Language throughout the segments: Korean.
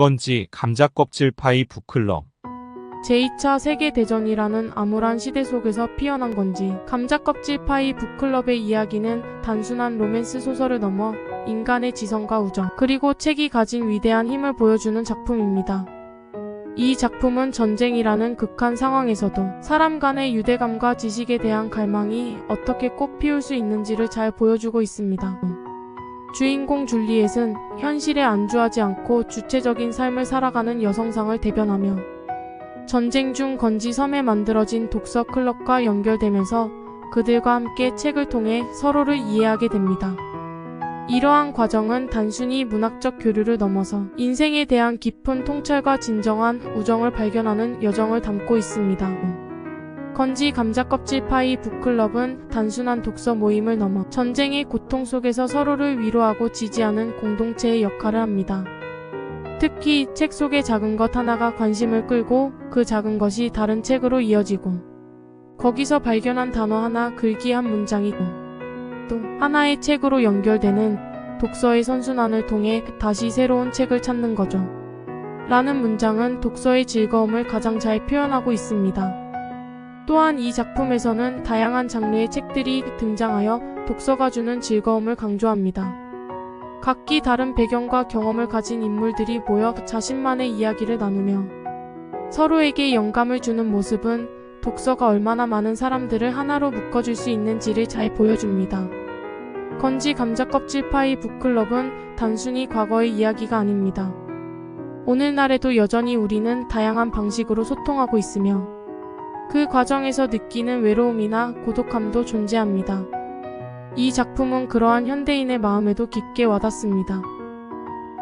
건지 감자 껍질 파이 북클럽 제2차 세계대전이라는 암울한 시대 속에서 피어난 건지 감자껍질 파이 북클럽의 이야기는 단순한 로맨스 소설을 넘어 인간의 지성과 우정 그리고 책이 가진 위대한 힘을 보여주는 작품입니다. 이 작품은 전쟁이라는 극한 상황에서도 사람 간의 유대감과 지식에 대한 갈망이 어떻게 꽃 피울 수 있는지를 잘 보여주고 있습니다. 주인공 줄리엣은 현실에 안주하지 않고 주체적인 삶을 살아가는 여성상을 대변하며 전쟁 중 건지 섬에 만들어진 독서 클럽과 연결되면서 그들과 함께 책을 통해 서로를 이해하게 됩니다. 이러한 과정은 단순히 문학적 교류를 넘어서 인생에 대한 깊은 통찰과 진정한 우정을 발견하는 여정을 담고 있습니다. 건지 감자 껍질 파이 북클럽은 단순한 독서 모임을 넘어 전쟁의 고통 속에서 서로를 위로하고 지지하는 공동체의 역할을 합니다. 특히 책 속의 작은 것 하나가 관심을 끌고 그 작은 것이 다른 책으로 이어지고 거기서 발견한 단어 하나 글귀 한 문장이 또 하나의 책으로 연결되는 독서의 선순환을 통해 다시 새로운 책을 찾는 거죠. 라는 문장은 독서의 즐거움을 가장 잘 표현하고 있습니다. 또한 이 작품에서는 다양한 장르의 책들이 등장하여 독서가 주는 즐거움을 강조합니다. 각기 다른 배경과 경험을 가진 인물들이 모여 자신만의 이야기를 나누며 서로에게 영감을 주는 모습은 독서가 얼마나 많은 사람들을 하나로 묶어줄 수 있는지를 잘 보여줍니다. 건지 감자 껍질 파이 북클럽은 단순히 과거의 이야기가 아닙니다. 오늘날에도 여전히 우리는 다양한 방식으로 소통하고 있으며 그 과정에서 느끼는 외로움이나 고독함도 존재합니다. 이 작품은 그러한 현대인의 마음에도 깊게 와닿습니다.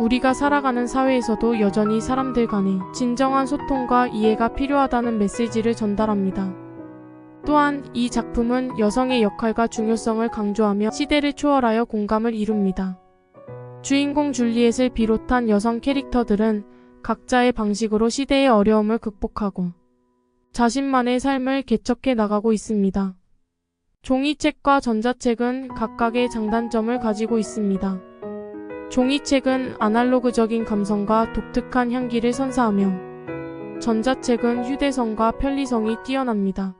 우리가 살아가는 사회에서도 여전히 사람들 간에 진정한 소통과 이해가 필요하다는 메시지를 전달합니다. 또한 이 작품은 여성의 역할과 중요성을 강조하며 시대를 초월하여 공감을 이룹니다. 주인공 줄리엣을 비롯한 여성 캐릭터들은 각자의 방식으로 시대의 어려움을 극복하고 자신만의 삶을 개척해 나가고 있습니다. 종이책과 전자책은 각각의 장단점을 가지고 있습니다. 종이책은 아날로그적인 감성과 독특한 향기를 선사하며 전자책은 휴대성과 편리성이 뛰어납니다.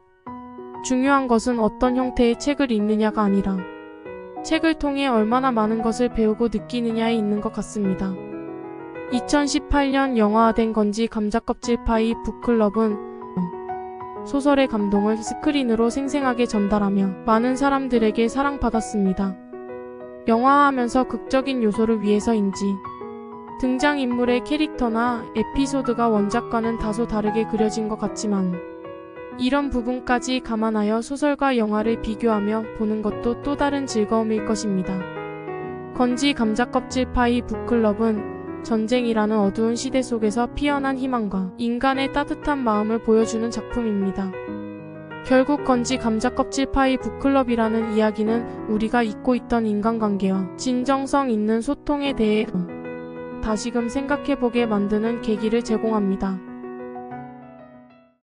중요한 것은 어떤 형태의 책을 읽느냐가 아니라 책을 통해 얼마나 많은 것을 배우고 느끼느냐에 있는 것 같습니다. 2018년 영화화된 건지 감자껍질 파이 북클럽은 소설의 감동을 스크린으로 생생하게 전달하며 많은 사람들에게 사랑받았습니다. 영화화하면서 극적인 요소를 위해서인지 등장인물의 캐릭터나 에피소드가 원작과는 다소 다르게 그려진 것 같지만 이런 부분까지 감안하여 소설과 영화를 비교하며 보는 것도 또 다른 즐거움일 것입니다. 건지 감자껍질 파이 북클럽은 전쟁이라는 어두운 시대 속에서 피어난 희망과 인간의 따뜻한 마음을 보여주는 작품입니다. 결국 건지 감자 껍질 파이 북클럽이라는 이야기는 우리가 잊고 있던 인간관계와 진정성 있는 소통에 대해 다시금 생각해보게 만드는 계기를 제공합니다.